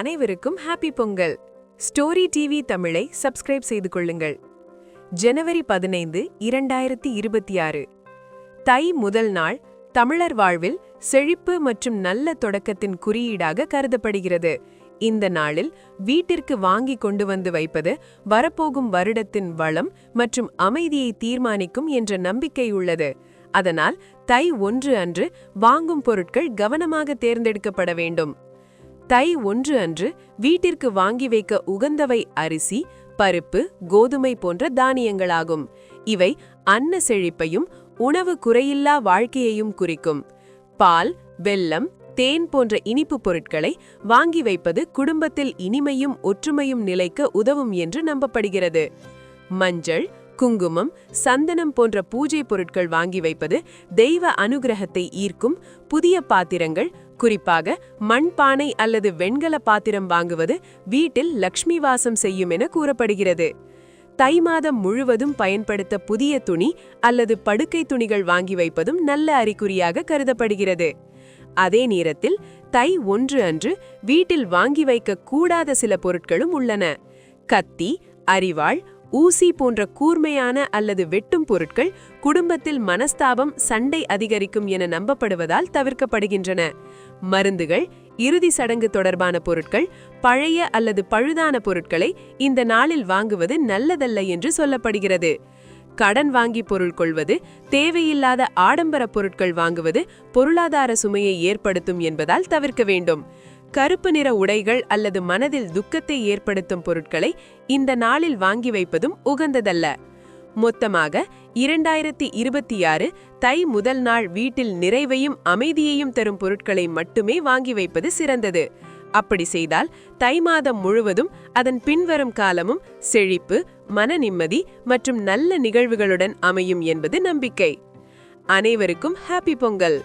அனைவருக்கும் happy Pongal. Story TV தமிழை subscribe செய்து கொள்ளுங்கள். ஜனவரி பதினைந்து இரண்டாயிரத்தி இருபத்தி ஆறு. தை முதல் நாள் தமிழர் வாழ்வில் செழிப்பு மற்றும் நல்ல தொடக்கத்தின் குறியீடாக கருதப்படுகிறது. இந்த நாளில் வீட்டிற்கு வாங்கி கொண்டு வந்து வைப்பது வரப்போகும் வருடத்தின் வளம் மற்றும் அமைதியை தீர்மானிக்கும் என்ற நம்பிக்கை உள்ளது. அதனால் தை ஒன்று அன்று வாங்கும் பொருட்கள் கவனமாக தேர்ந்தெடுக்கப்பட வேண்டும். தை ஒன்று அன்று வீட்டிற்கு வாங்கி வைக்க உகந்தவை அரிசி பருப்பு கோதுமை போன்ற தானியங்களாகும். இவை அன்ன செழிப்பையும் உணவு குறையில்லா வாழ்க்கையையும் குறிக்கும். பால் வெல்லம் தேன் போன்ற இனிப்பு பொருட்களை வாங்கி வைப்பது குடும்பத்தில் இனிமையும் ஒற்றுமையும் நிலைக்க உதவும் என்று நம்பப்படுகிறது. மஞ்சள் குங்குமம் சந்தனம் போன்ற பூஜை பொருட்கள் வாங்கி வைப்பது தெய்வ அனுகிரகத்தை ஈர்க்கும் புதிய பாத்திரங்கள் குறிப்பாக மண்பானை அல்லது வெண்கல பாத்திரம் வாங்குவது வீட்டில் லக்ஷ்மி வாசம் செய்யும் என கூறப்படுகிறது. தை மாதம் முழுவதும் பயன்படுத்த புதிய துணி அல்லது படுக்கை துணிகள் வாங்கி வைப்பதும் நல்ல அறிகுறியாக கருதப்படுகிறது. அதே நேரத்தில் தை ஒன்று அன்று வீட்டில் வாங்கி வைக்க கூடாத சில பொருட்களும் உள்ளன. கத்தி அரிவாள் ஊசி போன்ற கூர்மையான அல்லது வெட்டும் பொருட்கள் குடும்பத்தில் மனஸ்தாபம் சண்டை அதிகரிக்கும் என நம்பப்படுவதால் தவிர்க்கப்படுகின்றன. மருந்துகள் இறுதி சடங்கு தொடர்பான பொருட்கள் பழைய அல்லது பழுதான பொருட்களை இந்த நாளில் வாங்குவது நல்லதல்ல என்று சொல்லப்படுகிறது. கடன் வாங்கி பொருள் கொள்வது தேவையில்லாத ஆடம்பர பொருட்கள் வாங்குவது பொருளாதார சுமையை ஏற்படுத்தும் என்பதால் தவிர்க்க வேண்டும். கருப்பு நிற உடைகள் அல்லது மனதில் துக்கத்தை ஏற்படுத்தும் பொருட்களை இந்த நாளில் வாங்கி வைப்பதும் உகந்ததல்ல. மொத்தமாக இரண்டாயிரத்தி இருபத்தி ஆறு தை முதல் நாள் வீட்டில் நிறைவையும் அமைதியையும் தரும் பொருட்களை மட்டுமே வாங்கி வைப்பது சிறந்தது. அப்படி செய்தால் தை மாதம் முழுவதும் அதன் பின்வரும் காலமும் செழிப்பு மன நிம்மதி மற்றும் நல்ல நிகழ்வுகளுடன் அமையும் என்பது நம்பிக்கை. அனைவருக்கும் ஹாப்பி பொங்கல்!